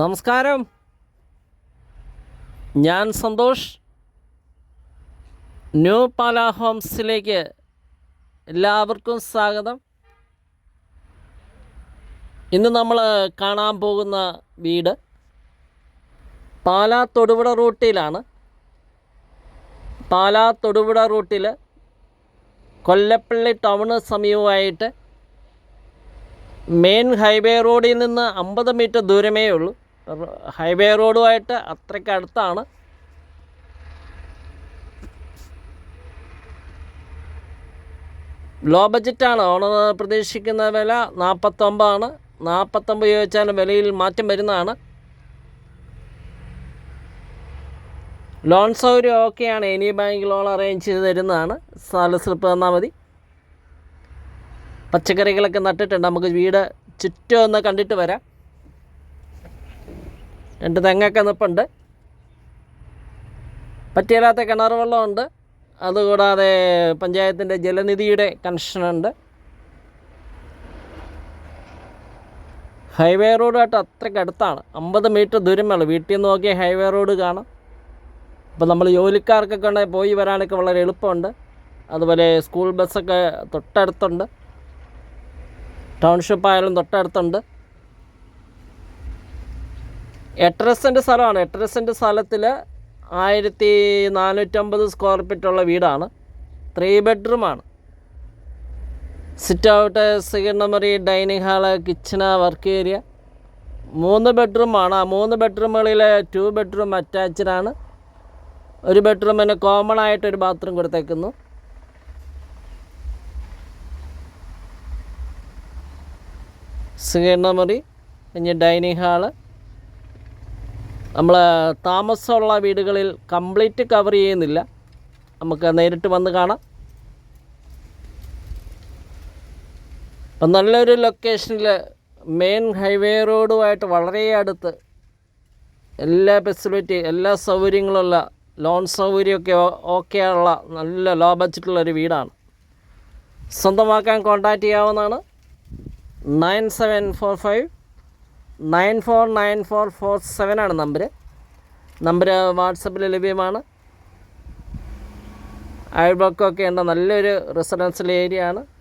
നമസ്കാരം. ഞാൻ സന്തോഷ്. ന്യൂ പാല ഹോംസിലേക്ക് എല്ലാവർക്കും സ്വാഗതം. ഇന്ന് നമ്മൾ കാണാൻ പോകുന്ന വീട് പാലാ തൊടുപുഴ റൂട്ടിലാണ്. പാലാ തൊടുപുഴ റൂട്ടിൽ കൊല്ലപ്പള്ളി ടൗണ് സമീപമായിട്ട് മെയിൻ ഹൈവേ റോഡിൽ നിന്ന് അമ്പത് മീറ്റർ ദൂരമേ ഉള്ളൂ ഹൈവേ റോഡുമായിട്ട് അത്രയ്ക്ക് അടുത്താണ്. ലോ ബഡ്ജറ്റാണ്. ഓണർ പ്രതീക്ഷിക്കുന്ന വില നാൽപ്പത്തൊമ്പതാണ് നാൽപ്പത്തൊമ്പത് ചോദിച്ചാൽ വിലയിൽ മാറ്റം വരുന്നതാണ്. ലോൺ സൗകര്യം ഓക്കെയാണ്. എനി ബാങ്ക് ലോൺ അറേഞ്ച് ചെയ്ത് തരുന്നതാണ്. സ്ഥല സ്ലിപ്പ് തന്നാൽ മതി. പച്ചക്കറികളൊക്കെ നട്ടിട്ടുണ്ട്. നമുക്ക് വീട് ചുറ്റും ഒന്ന് കണ്ടിട്ട് വരാം. രണ്ട് തെങ്ങൊക്കെ നിൽപ്പുണ്ട് പറ്റിയല്ലാത്ത കിണർ വെള്ളമുണ്ട്. അതുകൂടാതെ പഞ്ചായത്തിന്റെ ജലനിധിയുടെ കണക്ഷനുണ്ട് ഹൈവേ റോഡായിട്ട് അത്രയ്ക്ക് അടുത്താണ്. അമ്പത് മീറ്റർ ദൂരമേ വീട്ടിൽ നിന്ന് നോക്കിയാൽ ഹൈവേ റോഡ് കാണാം. അപ്പോൾ നമ്മൾ ജോലിക്കാർക്കൊക്കെ ഉണ്ടെങ്കിൽ പോയി വരാനൊക്കെ വളരെ എളുപ്പമുണ്ട്. അതുപോലെ സ്കൂൾ ബസ്സൊക്കെ തൊട്ടടുത്തുണ്ട്. ടൗൺഷിപ്പ് ആയാലും തൊട്ടടുത്തുണ്ട്. എട്ടര സെന്റ് സ്ഥലമാണ്. എട്ടര സെന്റ് സ്ഥലത്തിൽ ആയിരത്തി നാനൂറ്റമ്പത് സ്ക്വയർ ഫീറ്റുള്ള വീടാണ്. ത്രീ ബെഡ്റൂമാണ് sit out സിഗണമറി dining hall kitchen work area മൂന്ന് ബെഡ്റൂമാണ് ആ മൂന്ന് ബെഡ്റൂമുകളിൽ ടു ബെഡ്റൂം അറ്റാച്ച്ഡ് ആണ്. ഒരു ബെഡ്റൂമിന് കോമൺ ആയിട്ട് ഒരു ബാത്റൂം കൊടുത്തേക്കുന്നു. സിഗണമറി പിന്നെ ഡൈനിങ് ഹാൾ നമ്മൾ താമസമുള്ള വീടുകളിൽ കംപ്ലീറ്റ് കവർ ചെയ്യുന്നില്ല. നമുക്ക് നേരിട്ട് വന്ന് കാണാം. അപ്പം നല്ലൊരു ലൊക്കേഷനിൽ മെയിൻ ഹൈവേ റോഡുമായിട്ട് വളരെ അടുത്ത് എല്ലാ ഫെസിലിറ്റി എല്ലാ സൗകര്യങ്ങളുള്ള ലോൺ സൗകര്യമൊക്കെ ഓക്കെ ഉള്ള നല്ല ലോ ബഡ്ജറ്റുള്ളൊരു വീടാണ്. സ്വന്തമാക്കാൻ കോൺടാക്റ്റ് ചെയ്യാവുന്നതാണ്. Nine seven four five nine four nine four four seven ആണ് നമ്പർ നമ്പർ വാട്സപ്പിൽ ലഭ്യമാണ്. അയൽപക്കമൊക്കെ ഉണ്ട് നല്ലൊരു റെസിഡൻഷ്യൽ ഏരിയ ആണ്.